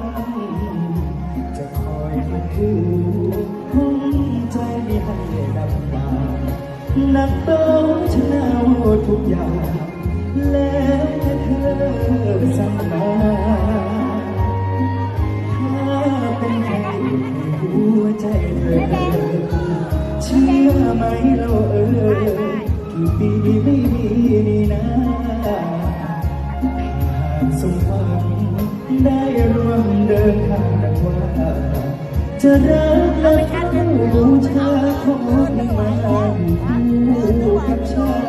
นจะคอยขัดขืนห้องใจไม่ให้ลำบากหนักเบาฉันเอาทุกอย่าง แล้วแต่เธอสั่งมาถ้าเป็นใครในหัวใจเธอเชื่อไหมเรา ได้ร่วมเดินทางดังว่า จะรักและเฝ้าบูชาขอให้มาอยู่กับฉัน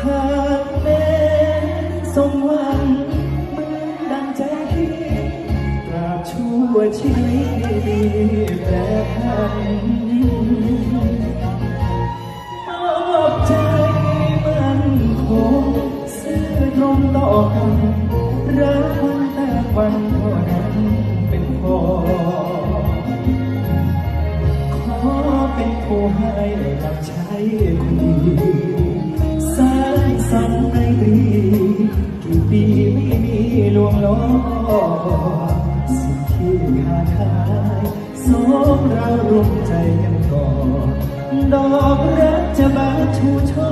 หากแม้สมหวังเหมือนดังใจคิดตราบชั่วชีวิตดีแปรผัน ผู้ให้รับใช้คนดีสร้างสรรค์ในตรีกี่ปีไม่มีลวงล้อสิ่งที่ขาดหายสองเรารวมใจกันก่อดอกรักจะบานชูช่อ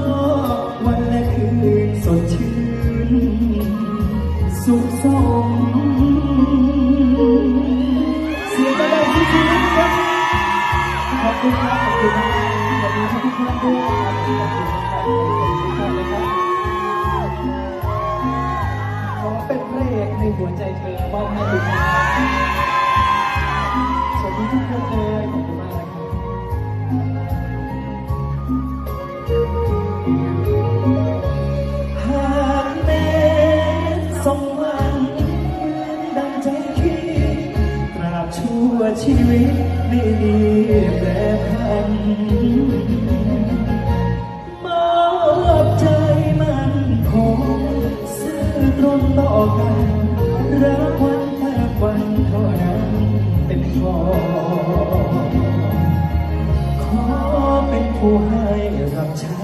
วันและคืนสดชื่น สุขสมเสียงกระดาษที่ชีวิตครับขอบคุณครับขอบคุณนะครับขอบคุณทุกท่านด้วยครับขอบคุณครับขอบคุณทุกท่านเลยครับ ขอเป็นพระเอกในหัวใจเธอมอบให้ทุกท่านสวัสดีทุกคนเลยขอบคุณมากนะครับหากแม้สมหวังดังใจคิดตราบชั่วชีวิตไม่มีแปรผัน ต่อกันรักวันแค่วันเท่านั้นเป็นพอขอเป็นผู้ให้รับใช้